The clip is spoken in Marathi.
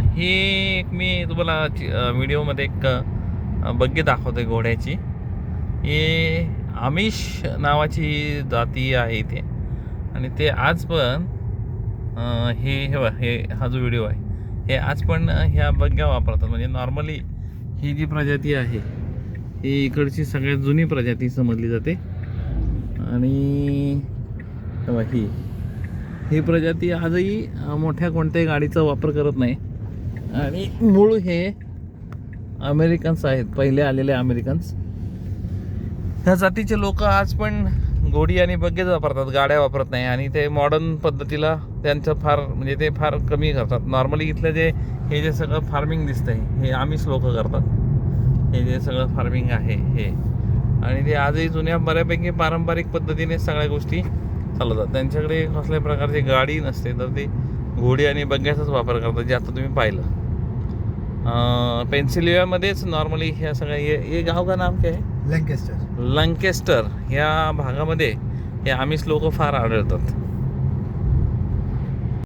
ही एक मी तुम्हाला चि- व्हिडिओमध्ये एक बग्गी दाखवतोय घोड्याची. ही आमिष नावाची जाती आहे इथे. आणि ते आज पण हे हे हे हा जो व्हिडिओ आहे हे आज पण ह्या बग्ग्या वापरतात. म्हणजे नॉर्मली ही जी प्रजाती आहे ही इकडची सगळ्यात जुनी प्रजाती समजली जाते. आणि ही ही. प्रजाती आजही मोठ्या कोणत्याही गाडीचा वापर करत नाही. आणि मूळ हे अमेरिकन्स आहेत. पहिले आलेले अमेरिकन्स. ह्या जातीचे लोक आज पण घोडी आणि बग्गेच वापरतात गाड्या वापरत नाही. आणि ते मॉडर्न पद्धतीला त्यांचं फार म्हणजे ते फार कमी करतात. नॉर्मली इथलं जे हे जे सगळं फार्मिंग दिसतंय हे आम्हीच लोक करतात. हे जे सगळं फार्मिंग आहे हे. आणि ते आजही जुन्या बऱ्यापैकी पारंपरिक पद्धतीने सगळ्या गोष्टी चालवतात. त्यांच्याकडे कसल्या प्रकारची गाडी नसते तर ते घोडी आणि बग्ग्याचाच वापर करतात जे आता तुम्ही पाहिलं. अं, पेन्सिल्व्हियामध्येच नॉर्मली ह्या सगळ्या हे हे गाव का नाम काय आहे? लँकेस्टर. लंकेस्टर. ह्या भागामध्ये हे आमिष लोक फार आढळतात.